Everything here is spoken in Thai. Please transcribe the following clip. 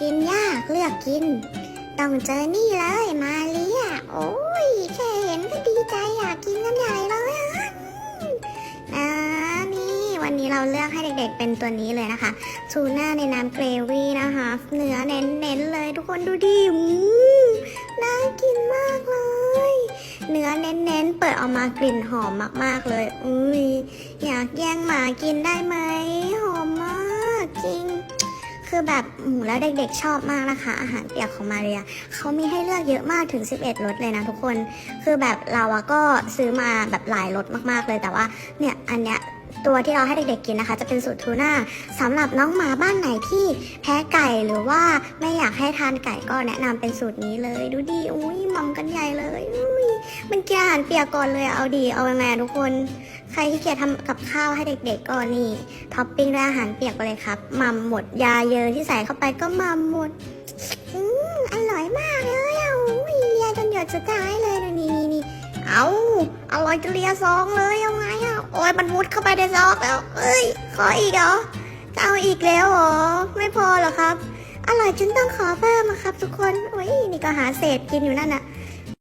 กินยากเลือกกิน ต้องเจอนี่เลยมาเลียโอ้ยแค่เห็นก็ดีใจอยากกินกันใหญ่เลยอะอ่านี่วันนี้เราเลือกให้เด็กๆเป็นตัวนี้เลยนะคะทูน่าในน้ำเกรวี่นะคะ เนื้อเน้นๆเลยทุกคนดูดิอืมน่ากินมากเลย เนื้อเน้นๆเปิดออกมากลิ่นหอมมากๆเลยอุ้ยอยากแย่งหมากินได้ไหมหอมมากจริง คือแบบแล้วเด็กๆชอบมากนะคะ อาหารเปียกของมาเรียเขามีให้เลือกเยอะมากถึง 11รสเลยนะทุกคน คือแบบเราอะก็ซื้อมาแบบหลายรสมากๆเลยแต่ว่าเนี่ยอันเนี้ยตัวที่เราให้เด็กๆกินนะคะ จะเป็นสูตรทูน่าสำหรับน้องหมาบ้านไหนที่แพ้ไก่หรือว่าไม่อยากให้ทานไก่ก็แนะนำเป็นสูตรนี้เลย ดูดิอุ้ยมัมกันใหญ่เลยอุ้ยมันกินอาหารเปียกก่อนเลยเอาดีเอายังไงทุกคน ใครที่เกียจทำกับข้าวให้เด็กๆก็นี่ท็อปปิ้งด้วยอาหารเปียกไปเลยครับมัมหมดยาเยอะที่ใส่เข้าไปก็มัมหมดอืมอร่อยมากเลยอะอุ้ยเลียจนหยดสุดท้ายเลยนี่นี่นี่เอาอร่อยจนเลียซองเลยเอาไงอะโอ้ยมันมุดเข้าไปในซองแล้วเอ้ยขออีกเหรอจะเอาอีกแล้วเหรอไม่พอหรอครับ อร่อยจนต้องขอเพิ่มครับ ทุกคนโอ้ยนี่ก็หาเศษกินอยู่นั่นน่ะ